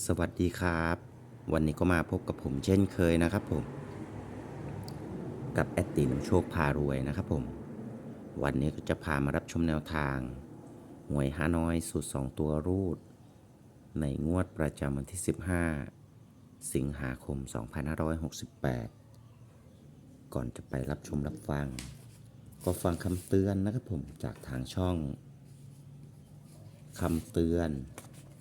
สวัสดีครับ วันนี้ก็มาพบกับผมเช่นเคยนะครับผม กับแอดตีนำโชคพารวยนะครับผม วันนี้ก็จะพามารับชมแนวทาง หวยฮานอยสูตร 2 ตัวรูด ในงวดประจำวันที่ 15 สิงหาคม 2568 ก่อนจะไปรับชมรับฟัง ก็ฟังคำเตือนนะครับผมจากทางช่องคำเตือน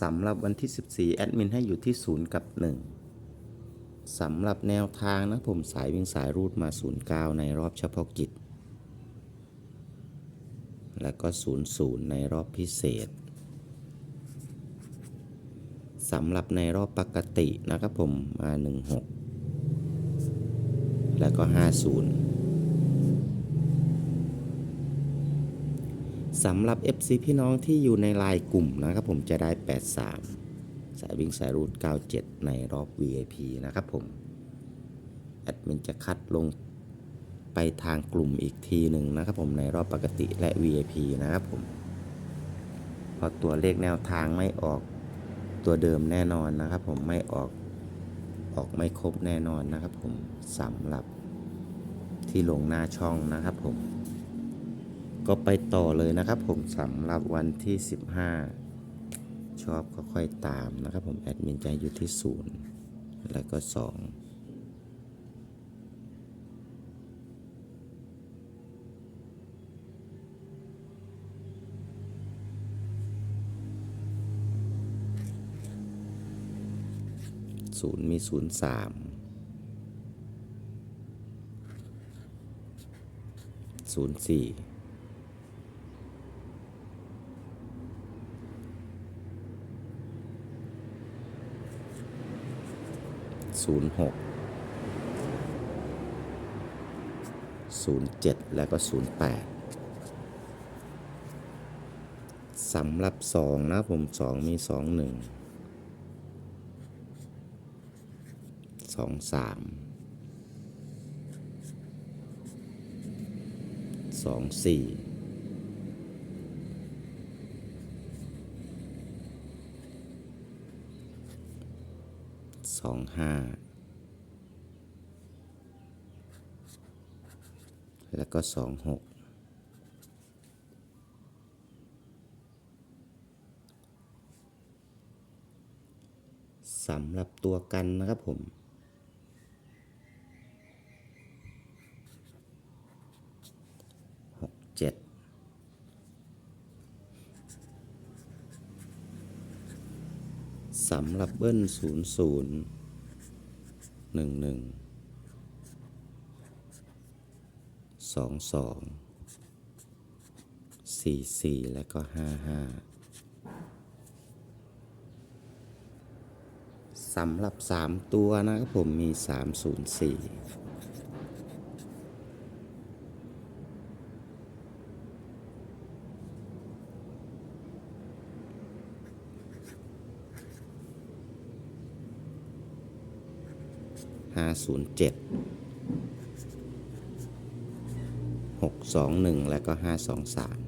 สำหรับวันที่ 14 แอดมินให้อยู่ที่ 0 กับ 1 สำหรับแนวทางนะผมสายวิ่งสายรูดมา 09 ในรอบเฉพาะกิจ แล้วก็ 00 ในรอบพิเศษ สำหรับในรอบปกตินะครับผมมา 16 แล้วก็ 50 สำหรับ FC พี่น้องที่อยู่ในลน์กลุ่มนะครับผมจะได้ 83 สายวิ่งสายรูด97 ในรอบ VIP นะครับผมแอดมินจะคัดลงไปทางกลุ่มอีกทีหนึ่งนะครับผมในรอบปกติและ VIP นะครับผมพราะตัวเลขแนวทางไม่ออกตัวเดิมแน่นอนนะครับผมไม่ออกออกไม่ครบแน่นอนนะครับผมสำหรับที่ลงหน้าช่องนะครับผม ก็ไปต่อเลยนะครับผมสำหรับวันที่ 15 ชอบก็ค่อยตามนะครับผมแอดมินจะอยู่ที่0แล้วก็ 2ศูนย์มีศูนย์สามศูนย์สี่ ศูนย์หกศูนย์เจ็ดแล้วก็ศูนย์แปดสำหรับสองนะผมสองมีสองหนึ่งสองสามสองสี่ สองห้าแล้วก็สองหกสำหรับตัวกันนะครับผม หกเจ็ด สำหรับเบิ้ลศูนย์ศูนย์หนึ่งหนึ่งสองสองสี่สี่และก็ห้าห้าสำหรับสามตัวนะครับผมมีสามศูนย์สี่ 507 621 และก็ 523